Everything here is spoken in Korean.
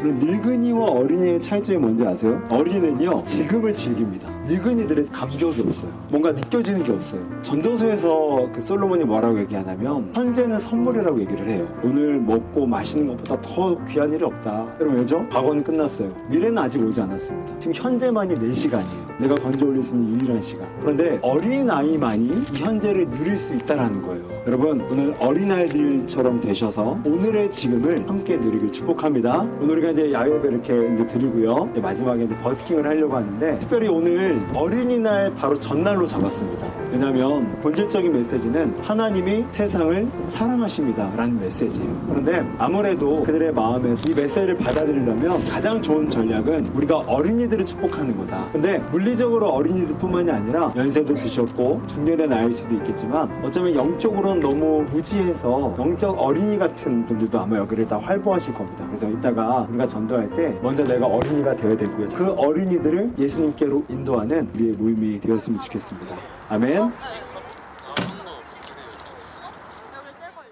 그럼 늙은이와 어린이의 차이점이 뭔지 아세요? 어린이는요 지금을 즐깁니다. 늙은이들은 감격이 없어요. 뭔가 느껴지는 게 없어요. 전도서에서 그 솔로몬이 뭐라고 얘기하냐면 현재는 선물이라고 얘기를 해요. 오늘 먹고 마시는 것보다 더 귀한 일이 없다. 여러분 왜죠? 과거는 끝났어요. 미래는 아직 오지 않았습니다. 지금 현재만이 내 시간이에요. 내가 건져 올릴 수 있는 유일한 시간. 그런데 어린아이만이 이 현재를 누릴 수 있다라는 거예요. 여러분 오늘 어린아이들처럼 되셔서 오늘의 지금을 함께 누리길 축복합니다. 오늘 우리가 이제 야외배 이렇게 이제 드리고요. 이제 마지막에 이제 버스킹을 하려고 하는데 특별히 오늘 어린이날 바로 전날로 잡았습니다. 왜냐하면 본질적인 메시지는 하나님이 세상을 사랑하십니다라는 메시지예요. 그런데 아무래도 그들의 마음에 이 메시지를 받아들이려면 가장 좋은 전략은 우리가 어린이들을 축복하는 거다. 근데 물리적으로 어린이들뿐만이 아니라 연세도 드셨고 중년의 나이일 수도 있겠지만 어쩌면 영적으로는 너무 무지해서 영적 어린이 같은 분들도 아마 여기를 다 활보하실 겁니다. 그래서 이따가 우리가 전도할 때 먼저 내가 어린이가 되어야 되고요. 그 어린이들을 예수님께로 인도하는 우리의 모임이 되었으면 좋겠습니다. 아멘.